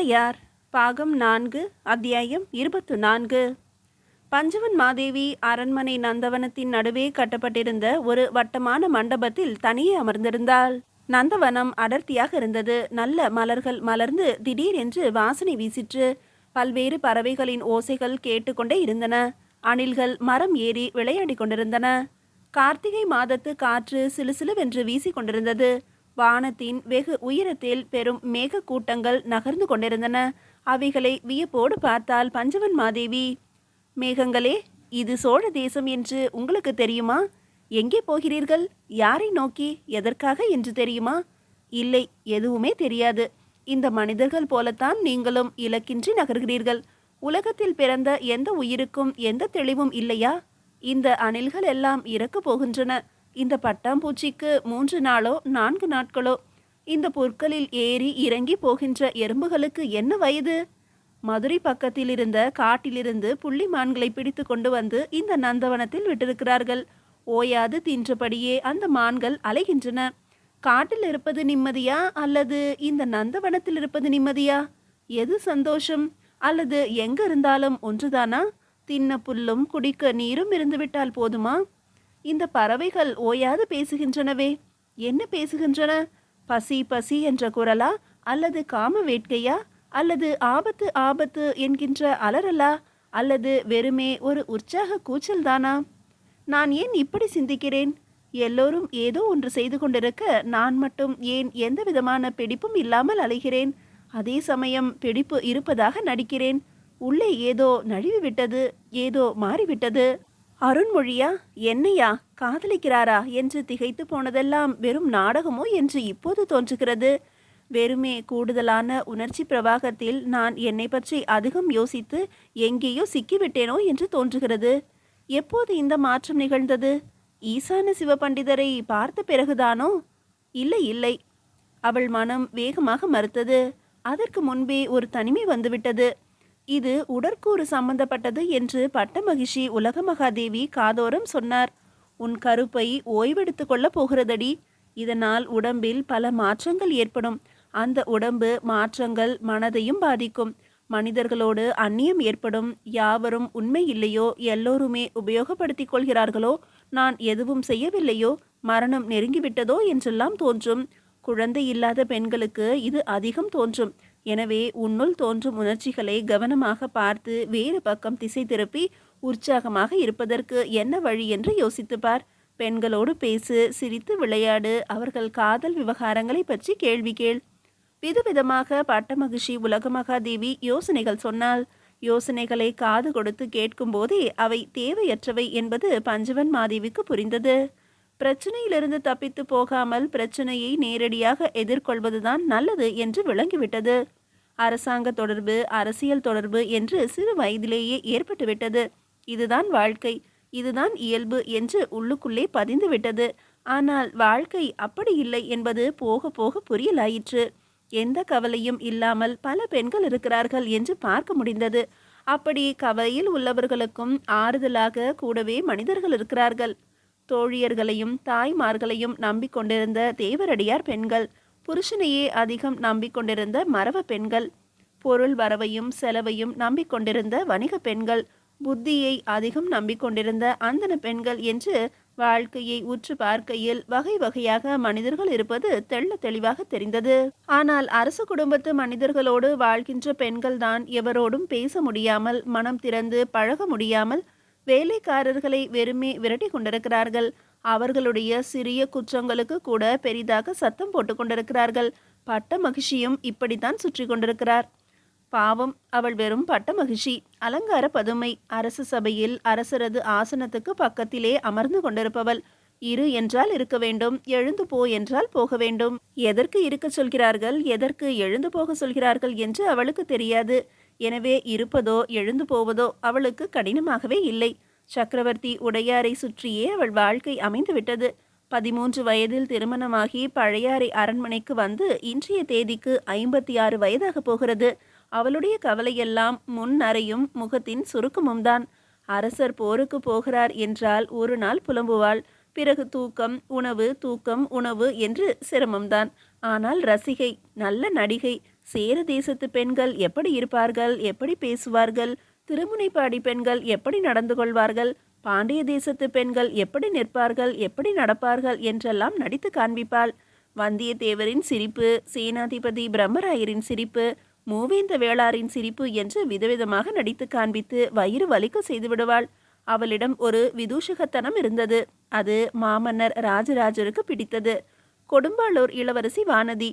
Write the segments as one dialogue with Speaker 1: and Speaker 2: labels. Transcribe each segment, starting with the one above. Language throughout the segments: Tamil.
Speaker 1: உடையார் பாகம் நான்கு அத்தியாயம் இருபத்து நான்கு பஞ்சவன் மாதேவி அரண்மனை நந்தவனத்தின் நடுவே கட்டப்பட்டிருந்த ஒரு வட்டமான மண்டபத்தில் தனியே அமர்ந்திருந்தாள். நந்தவனம் அடர்த்தியாக இருந்தது. நல்ல மலர்கள் மலர்ந்து திடீரென்று வாசனை வீசிற்று. பல்வேறு பறவைகளின் ஓசைகள் கேட்டுக்கொண்டே இருந்தன. அணில்கள் மரம் ஏறி விளையாடிக் கொண்டிருந்தன. கார்த்திகை மாதத்து காற்று சிலுசிலுவென்று வீசிக்கொண்டிருந்தது கொண்டிருந்தது. வானத்தின் வெகு உயரத்தில் பெரும் மேக கூட்டங்கள் நகர்ந்து கொண்டிருந்தன. அவைகளை வியப்போடு பார்த்தால் பஞ்சவன் மாதேவி. மேகங்களே இது சோழ தேசம் என்று உங்களுக்கு தெரியுமா? எங்கே போகிறீர்கள்? யாரை நோக்கி? எதற்காக என்று தெரியுமா? இல்லை எதுவுமே தெரியாது. இந்த மனிதர்கள் போலத்தான் நீங்களும் இலக்கின்றி நகர்கிறீர்கள். உலகத்தில் பிறந்த எந்த உயிருக்கும் எந்த தெளிவும் இல்லையா? இந்த அணில்கள் எல்லாம் இறக்கப் போகின்றன. இந்த பட்டாம்பூச்சிக்கு மூன்று நாளோ நான்கு நாட்களோ இந்த புற்களில் ஏறி இறங்கி போகின்ற எறும்புகளுக்கு என்ன வயது? மதுரை பக்கத்தில் இருந்த காட்டிலிருந்து புள்ளி மான்களை பிடித்து கொண்டு வந்து இந்த நந்தவனத்தில் விட்டிருக்கிறார்கள். ஓயாது தின்றபடியே அந்த மான்கள் அலைகின்றன. காட்டில் இருப்பது நிம்மதியா? அல்லது இந்த நந்தவனத்தில் இருப்பது நிம்மதியா? எது சந்தோஷம்? அல்லது எங்க இருந்தாலும் ஒன்றுதானா? தின்ன புல்லும் குடிக்க நீரும் இருந்துவிட்டால் போதுமா? இந்த பறவைகள் ஓயாது பேசுகின்றனவே. என்ன பேசுகின்றன? பசி பசி என்ற குரலா? அல்லது காம வேட்கையா? அல்லது ஆபத்து ஆபத்து என்கின்ற அலறலா? அல்லது வெறுமே ஒரு உற்சாக கூச்சல்தானா நான் ஏன் இப்படி சிந்திக்கிறேன்? எல்லோரும் ஏதோ ஒன்று செய்து கொண்டிருக்க நான் மட்டும் ஏன் எந்த விதமான பிடிப்பும் இல்லாமல் அலைகிறேன்? அதே சமயம் பிடிப்பு இருப்பதாக நடிக்கிறேன். உள்ளே ஏதோ நழுவி விட்டது ஏதோ மாறிவிட்டது. அருண்மொழியா என்னையா காதலிக்கிறாரா என்று திகைத்து போனதெல்லாம் வெறும் நாடகமோ என்று இப்போது தோன்றுகிறது. வெறுமே கூடுதலான உணர்ச்சி பிரவாகத்தில் நான் என்னை பற்றி அதிகம் யோசித்து எங்கேயோ சிக்கிவிட்டேனோ என்று தோன்றுகிறது. எப்போது இந்த மாற்றம் நிகழ்ந்தது? ஈசான சிவபண்டிதரை பார்த்த பிறகுதானோ? இல்லை இல்லை. அவள் மனம் வேகமாக மறுத்தது. அதற்கு முன்பே ஒரு தனிமை வந்துவிட்டது. இது உடற்கூறு சம்பந்தப்பட்டது என்று பட்டமகிஷி உலக மகாதேவி காதோரம் சொன்னார். உன் கருப்பை ஓய்வெடுத்து கொள்ளப் போகிறதடி. இதனால் உடம்பில் பல மாற்றங்கள் ஏற்படும். அந்த உடம்பு மாற்றங்கள் மனதையும் பாதிக்கும். மனிதர்களோடு அந்நியம் ஏற்படும். யாவரும் உண்மை இல்லையோ எல்லோருமே உபயோகப்படுத்திக் கொள்கிறார்களோ நான் எதுவும் செய்யவில்லையோ மரணம் நெருங்கிவிட்டதோ என்றெல்லாம் தோன்றும். குழந்தை இல்லாத பெண்களுக்கு இது அதிகம் தோன்றும். எனவே உன்னுள் தோன்றும் உணர்ச்சிகளை கவனமாக பார்த்து வேறு பக்கம் திசை திருப்பி உற்சாகமாக இருப்பதற்கு என்ன வழி என்று யோசித்துப்பார் பெண்களோடு பேசு சிரித்து விளையாடு அவர்கள் காதல் விவகாரங்களை பற்றி கேள்வி கேள். விதவிதமாக பட்டமகிஷி உலகமகாதேவி யோசனைகள் சொன்னால் யோசனைகளை காது கொடுத்து கேட்கும்போதே அவை தேவையற்றவை என்பது பஞ்சவன் மாதேவிக்கு புரிந்தது. பிரச்சனையிலிருந்து தப்பித்து போகாமல் பிரச்சனையை நேரடியாக எதிர்கொள்வதுதான் நல்லது என்று விளங்கிவிட்டது. அரசாங்க தொடர்பு அரசியல் தொடர்பு என்று சிறு வயதிலேயே ஏற்பட்டுவிட்டது. இதுதான் வாழ்க்கை இதுதான் இயல்பு என்று உள்ளுக்குள்ளே பதிந்துவிட்டது. ஆனால் வாழ்க்கை அப்படி இல்லை என்பது போக போக புரியலாயிற்று. எந்த கவலையும் இல்லாமல் பல பெண்கள் இருக்கிறார்கள் என்று பார்க்க முடிந்தது. அப்படி கவலையில் உள்ளவர்களுக்கும் ஆறுதலாக கூடவே மனிதர்கள் இருக்கிறார்கள். தோழியர்களையும் தாய்மார்களையும் நம்பிக்கொண்டிருந்த தேவரடியார் பெண்கள் புருஷனையே அதிகம் நம்பிக்கொண்டிருந்த மரவ பெண்கள் பொருள் வரவையும் செலவையும் நம்பிக்கொண்டிருந்த வணிக பெண்கள் புத்தியை அதிகம் நம்பிக்கொண்டிருந்த அந்தன பெண்கள் என்று வாழ்க்கையை உற்று பார்க்கையில் வகை வகையாக மனிதர்கள் இருப்பது தெள்ள தெளிவாக தெரிந்தது. ஆனால் அரச குடும்பத்து மனிதர்களோடு வாழ்கின்ற பெண்கள்தான் எவரோடும் பேச முடியாமல் மனம் திறந்து பழக முடியாமல் வேலைக்காரர்களை வெறுமே விரட்டி கொண்டிருக்கிறார்கள். அவர்களுடைய சிறிய குற்றங்களுக்கு கூட பெரிதாக சத்தம் போட்டு கொண்டிருக்கிறார்கள். பட்ட மகிழ்ச்சியும் இப்படித்தான் சுற்றி கொண்டிருக்கிறார். பாவம் அவள் வெறும் பட்ட மகிழ்ச்சி. அலங்கார பதுமை அரசு சபையில் அரசரது ஆசனத்துக்கு பக்கத்திலே அமர்ந்து கொண்டிருப்பவள். இரு என்றால் இருக்க வேண்டும் எழுந்து போ என்றால் போக வேண்டும். எதற்கு இருக்க சொல்கிறார்கள் எதற்கு எழுந்து போக சொல்கிறார்கள் என்று அவளுக்கு தெரியாது. எனவே இருப்பதோ எழுந்து போவதோ அவளுக்கு கடினமாகவே இல்லை. சக்கரவர்த்தி உடையாரை சுற்றியே அவள் வாழ்க்கை அமைந்துவிட்டது. பதிமூன்று வயதில் திருமணமாகி பழையாறை அரண்மனைக்கு வந்து இன்றைய தேதிக்கு ஐம்பத்தி ஆறு வயதாக போகிறது. அவளுடைய கவலையெல்லாம் முன் அறையும் முகத்தின் சுருக்கமும் தான் அரசர் போருக்கு போகிறார் என்றால் ஒரு நாள் புலம்புவாள். பிறகு தூக்கம் உணவு தூக்கம் உணவு என்று சிரமம்தான். ஆனால் ரசிகை நல்ல நடிகை சேர தேசத்து பெண்கள் எப்படி இருப்பார்கள் எப்படி பேசுவார்கள் திருமுனைப்பாடி பெண்கள் எப்படி நடந்து கொள்வார்கள் பாண்டிய தேசத்து பெண்கள் எப்படி நிற்பார்கள் எப்படி நடப்பார்கள் என்றெல்லாம் நடித்து காண்பிப்பாள். வந்தியத்தேவரின் சிரிப்பு சேனாதிபதி பிரம்மராயரின் சிரிப்பு மூவேந்த வேளாரின் சிரிப்பு என்று விதவிதமாக நடித்து காண்பித்து வயிறு வலிக்க செய்து விடுவாள். அவளிடம் ஒரு விதூஷகத்தனம் இருந்தது. அது மாமன்னர் ராஜராஜருக்கு பிடித்தது. கொடும்பாளூர் இளவரசி வானதி.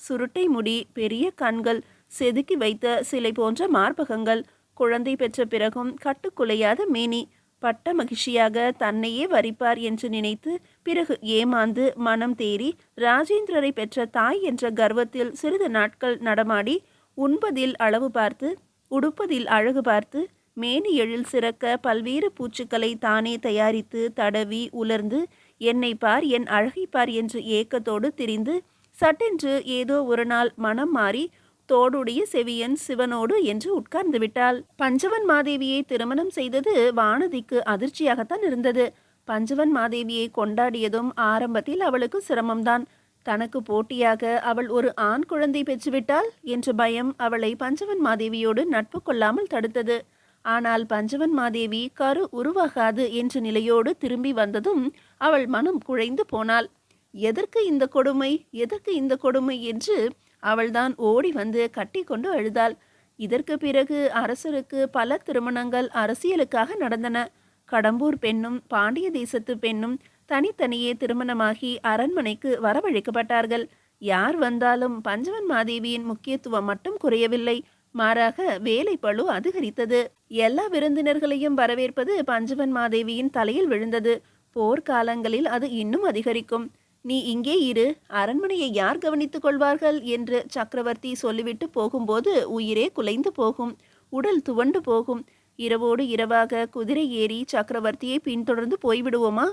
Speaker 1: சுருட்டை முடி பெரிய கண்கள் செதுக்கி வைத்த சிலை போன்ற மார்பகங்கள் குழந்தை பெற்ற பிறகும் கட்டுக்குலையாத மேனி பட்ட மகிழ்ச்சியாக தன்னையே வரிப்பார் என்று நினைத்து பிறகு ஏமாந்து மனம் தேறி ராஜேந்திரரை பெற்ற தாய் என்ற கர்வத்தில் சிறிது நாட்கள் நடமாடி உண்பதில் அளவு பார்த்து உடுப்பதில் அழகு பார்த்து மேனி எழில் சிறக்க பல்வேறு பூச்சுக்களை தானே தயாரித்து தடவி உலர்ந்து என்னை பார் என் அழகை பார் என்று ஏக்கத்தோடு திரிந்து சட்டென்று ஏதோ ஒரு நாள் மனம் மாறி தோடுடைய செவியன் சிவனோடு என்று உட்கார்ந்து விட்டாள். பஞ்சவன் மாதேவியை திருமணம் செய்தது வானதிக்கு அதிர்ச்சியாகத்தான் இருந்தது. பஞ்சவன் மாதேவியை கொண்டாடியதும் ஆரம்பத்தில் அவளுக்கு சிரமம்தான். தனக்கு போட்டியாக அவள் ஒரு ஆண் குழந்தை பெற்றுவிட்டாள் என்ற பயம் அவளை பஞ்சவன் மாதேவியோடு நட்பு கொள்ளாமல் தடுத்தது. ஆனால் பஞ்சவன் மாதேவி கரு உருவாகாது என்ற நிலையோடு திரும்பி வந்ததும் அவள் மனம் குழைந்து போனாள். எதற்கு இந்த கொடுமை? எதற்கு இந்த கொடுமை என்று அவள்தான் ஓடி வந்து கட்டி கொண்டு அழுதாள். இதற்கு பிறகு அரசருக்கு பல திருமணங்கள் அரசியலுக்காக நடந்தன. கடம்பூர் பெண்ணும் பாண்டிய தேசத்து பெண்ணும் தனித்தனியே திருமணமாகி அரண்மனைக்கு வரவழைக்கப்பட்டார்கள். யார் வந்தாலும் பஞ்சவன் மாதேவியின் முக்கியத்துவம் மட்டும் குறையவில்லை. மாறாக வேலை பளு அதிகரித்தது. எல்லா விருந்தினர்களையும் வரவேற்பது பஞ்சவன் மாதேவியின் தலையில் விழுந்தது. போர்க்காலங்களில் அது இன்னும் அதிகரிக்கும். நீ இங்கே இரு அரண்மனையை யார் கவனித்துக் கொள்வார்கள்? என்று சக்கரவர்த்தி சொல்லிவிட்டு போகும்போது உயிரே குலைந்து போகும் உடல் துவண்டு போகும். இரவோடு இரவாக குதிரை ஏறி சக்கரவர்த்தியை பின்தொடர்ந்து போய்விடுவோமா?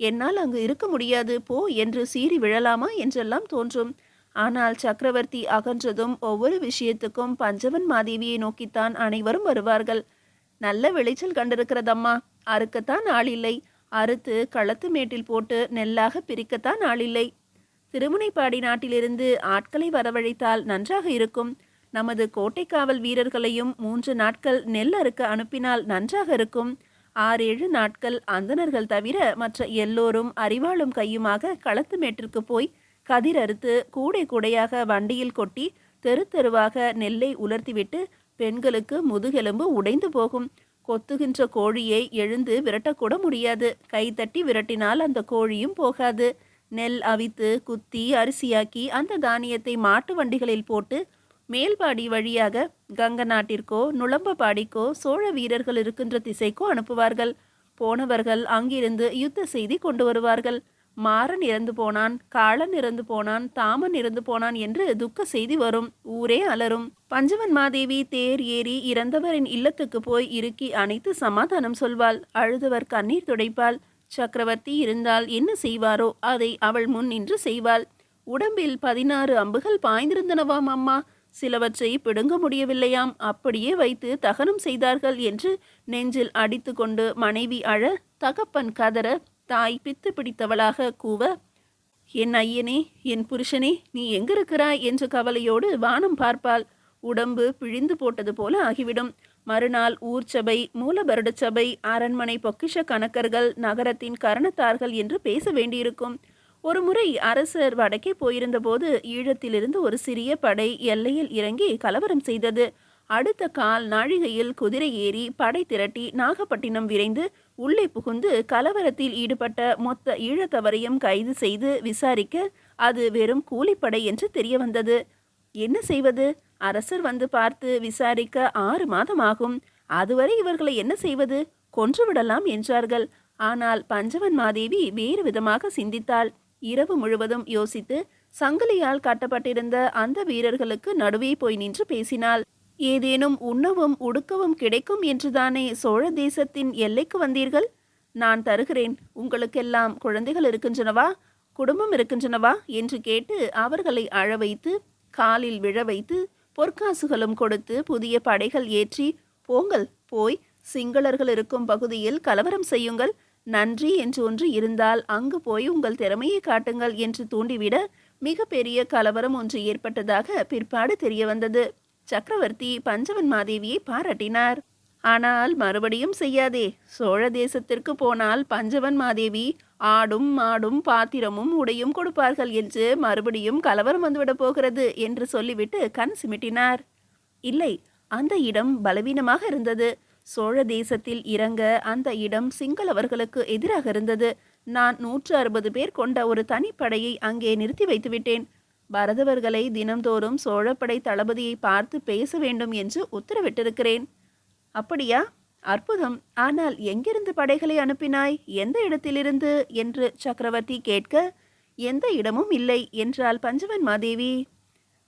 Speaker 1: என்னால் அங்கு இருக்க முடியாது போ என்று சீறி விழலாமா என்றெல்லாம் தோன்றும். ஆனால் சக்கரவர்த்தி அகன்றதும் ஒவ்வொரு விஷயத்துக்கும் பஞ்சவன் மாதேவியை நோக்கித்தான் அனைவரும் வருவார்கள். நல்ல விளைச்சல் கண்டிருக்கிறதம்மா அறுக்கத்தான் ஆளில்லை அறுத்து களத்து மேட்டில் போட்டு நெல்லாக பிரிக்கத்தான் ஆளில்லை. திருமுனைப்பாடி நாட்டிலிருந்து ஆட்களை வரவழைத்தால் நன்றாக இருக்கும். நமது கோட்டைக்காவல் வீரர்களையும் மூன்று நாட்கள் நெல் அறுக்க அனுப்பினால் நன்றாக இருக்கும். ஆறேழு நாட்கள் அந்தணர்கள் தவிர மற்ற எல்லோரும் அறிவாளும் கையுமாக களத்து மேட்டிற்கு போய் கதிர் அறுத்து கூடை கூடையாக வண்டியில் கொட்டி தெரு தெருவாக நெல்லை உலர்த்திவிட்டு பெண்களுக்கு முதுகெலும்பு உடைந்து போகும். கொத்துகின்ற கோழியை எழுந்து விரட்டக்கூட முடியாது. கைத்தட்டி விரட்டினால் அந்த கோழியும் போகாது. நெல் அவித்து குத்தி அரிசியாக்கி அந்த தானியத்தை மாட்டு வண்டிகளில் போட்டு மேல்பாடி வழியாக கங்க நாட்டிற்கோ நுளம்பபாடிக்கோ சோழ வீரர்கள் இருக்கின்ற திசைக்கோ அனுப்புவார்கள். போனவர்கள் அங்கிருந்து யுத்த செய்தி கொண்டு வருவார்கள். மாறன் இறந்து போனான் காளன் இறந்து போனான் தாமன் இறந்து போனான் என்று துக்க செய்தி வரும். ஊரே அலரும். பஞ்சவன் மாதேவி தேர் ஏறி இறந்தவரின் இல்லத்துக்கு போய் இறுக்கி அணைத்து சமாதானம் சொல்வாள். அழுதவர் கண்ணீர் துடைப்பாள். சக்கரவர்த்தி இருந்தால் என்ன செய்வாரோ அதை அவள் முன் நின்று செய்வாள். உடம்பில் பதினாறு அம்புகள் பாய்ந்திருந்தனவாம் அம்மா. சிலவற்றை பிடுங்க முடியவில்லையாம். அப்படியே வைத்து தகனம் செய்தார்கள் என்று நெஞ்சில் அடித்துக்கொண்டு மனைவி அழ தகப்பன் கதற தாய் பித்து பிடித்தவளாக கூவ என் ஐயனே என் புருஷனே நீ எங்கிருக்கிறாய்? என்ற கவலையோடு வானம் பார்ப்பாள். உடம்பு பிழிந்து போட்டது போல ஆகிவிடும். மறுநாள் ஊர் சபை மூலபருட சபை அரண்மனை பொக்கிஷ கணக்கர்கள் நகரத்தின் கரணத்தார்கள் என்று பேச வேண்டியிருக்கும். ஒரு முறை அரசர் வடக்கே போயிருந்தபோது ஈழத்திலிருந்து ஒரு சிறிய படை எல்லையில் இறங்கி கலவரம் செய்தது. அடுத்த கால் நாழிகையில் குதிரை ஏறி படை திரட்டி நாகப்பட்டினம் விரைந்து உள்ளே புகுந்து கலவரத்தில் ஈடுபட்ட மொத்த ஈழத்தவரையும் கைது செய்து விசாரிக்க அது வெறும் கூலிப்படை என்று தெரிய வந்தது என்ன செய்வது? அரசர் வந்து பார்த்து விசாரிக்க ஆறு மாதம் ஆகும். அதுவரை இவர்களை என்ன செய்வது? கொன்றுவிடலாம் என்றார்கள். ஆனால் பஞ்சவன் மாதேவி வேறு விதமாக சிந்தித்தாள். இரவு முழுவதும் யோசித்து சங்கிலியால் கட்டப்பட்டிருந்த அந்த வீரர்களுக்கு நடுவே போய் நின்று பேசினாள். ஏதேனும் உண்ணவும் உடுக்கவும் கிடைக்கும் என்றுதானே சோழ தேசத்தின் எல்லைக்கு வந்தீர்கள்? நான் தருகிறேன். உங்களுக்கெல்லாம் குழந்தைகள் இருக்கின்றனவா? குடும்பம் இருக்கின்றனவா? என்று கேட்டு அவர்களை அழ வைத்து காலில் விழ வைத்து பொற்காசுகளும் கொடுத்து புதிய படைகள் ஏற்றி போங்கள் போய் சிங்களர்கள் இருக்கும் பகுதியில் கலவரம் செய்யுங்கள். நன்றி என்று ஒன்று இருந்தால் அங்கு போய் உங்கள் திறமையை காட்டுங்கள் என்று தூண்டிவிட மிகப்பெரிய கலவரம் ஒன்று ஏற்பட்டதாக பிற்பாடு தெரிய வந்தது சக்கரவர்த்தி பஞ்சவன் மாதேவியை பாராட்டினார். ஆனால் மறுபடியும் செய்யாதே. சோழ தேசத்திற்கு போனால் பஞ்சவன் மாதேவி ஆடும் மாடும் பாத்திரமும் உடையும் கொடுப்பார்கள் என்று மறுபடியும் கலவரம் வந்துவிடப் போகிறது என்று சொல்லிவிட்டு கண் சிமிட்டினார். இல்லை அந்த இடம் பலவீனமாக இருந்தது. சோழ தேசத்தில் இறங்க அந்த இடம் சிங்களவர்களுக்கு எதிராக இருந்தது. நான் நூற்று அறுபது பேர் கொண்ட ஒரு தனிப்படையை அங்கே நிறுத்தி வைத்துவிட்டேன். பரதவர்களை தினம்தோறும் சோழப்படை தளபதியை பார்த்து பேச வேண்டும் என்று உத்தரவிட்டிருக்கிறேன். அப்படியா? அற்புதம். ஆனால் எங்கிருந்து படைகளை அனுப்பினாய்? எந்த இடத்திலிருந்து? என்று சக்கரவர்த்தி கேட்க எந்த இடமும் இல்லை என்றாள் பஞ்சவன் மாதேவி.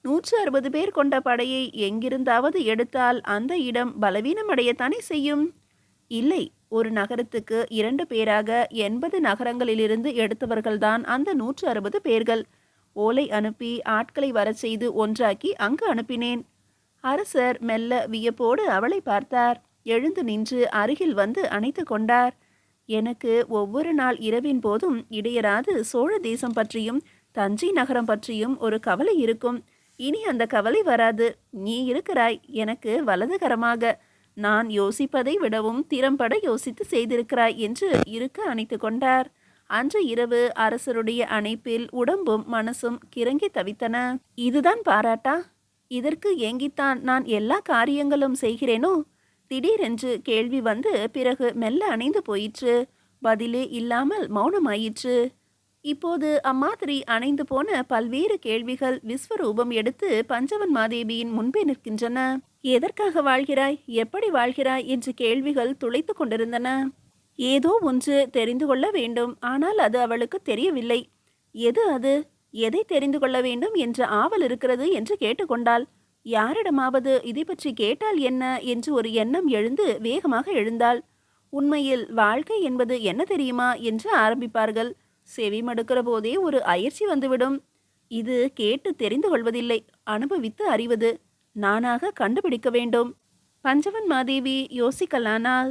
Speaker 1: நூற்று அறுபது பேர் கொண்ட படையை எங்கிருந்தாவது எடுத்தால் அந்த இடம் பலவீனமடையத்தானே செய்யும்? இல்லை ஒரு நகரத்துக்கு இரண்டு பேராக எண்பது நகரங்களிலிருந்து எடுத்தவர்கள்தான் அந்த நூற்று அறுபது பேர்கள். ஓலை அனுப்பி ஆட்களை வரச் செய்து ஒன்றாக்கி அங்கு அனுப்பினேன். அரசர் மெல்ல வியப்போடு அவளை பார்த்தார். எழுந்து நின்று அருகில் வந்து அணைத்து கொண்டார். எனக்கு ஒவ்வொரு நாள் இரவின் போதும் இடையராது சோழ தேசம் பற்றியும் தஞ்சை நகரம் பற்றியும் ஒரு கவலை இருக்கும். இனி அந்த கவலை வராது. நீ இருக்கிறாய். எனக்கு வலதுகரமாக. நான் யோசிப்பதை விடவும் திறம்பட யோசித்து செய்திருக்கிறாய் என்று இருக்க அணைத்து கொண்டார். அன்று இரவு அரசருடைய அணைப்பில் உடம்பும் மனசும் கிறங்கி தவித்தன. இதுதான் பாராட்டா? இதற்கு ஏங்கித்தான் நான் எல்லா காரியங்களும் செய்கிறேனோ? திடீரென்று கேள்வி வந்து பிறகு மெல்ல அணைந்து போயிற்று. பதிலே இல்லாமல் மௌனமாயிற்று. இப்போது அம்மாதிரி அணைந்து போன பல்வேறு கேள்விகள் விஸ்வரூபம் எடுத்து பஞ்சவன் மாதேவியின் முன்பே நிற்கின்றன. எதற்காக வாழ்கிறாய்? எப்படி வாழ்கிறாய்? என்று கேள்விகள் துளைத்து கொண்டிருந்தன. ஏதோ ஒன்று தெரிந்து கொள்ள வேண்டும். ஆனால் அது அவளுக்கு தெரியவில்லை. எது அது? எதை தெரிந்து கொள்ள வேண்டும் என்ற ஆவல் இருக்கிறது என்று கேட்டுக்கொண்டாள். யாரிடமாவது இதை பற்றி கேட்டால் என்ன? என்று ஒரு எண்ணம் எழுந்து வேகமாக எழுந்தாள். உண்மையில் வாழ்க்கை என்பது என்ன தெரியுமா? என்று ஆரம்பிப்பார்கள். செவி மடுக்கிற போதே ஒரு அயற்சி வந்துவிடும். இது கேட்டு தெரிந்து கொள்வதில்லை. அனுபவித்து அறிவது. நானாக கண்டுபிடிக்க வேண்டும். பஞ்சவன் மாதேவி யோசிக்கலானால்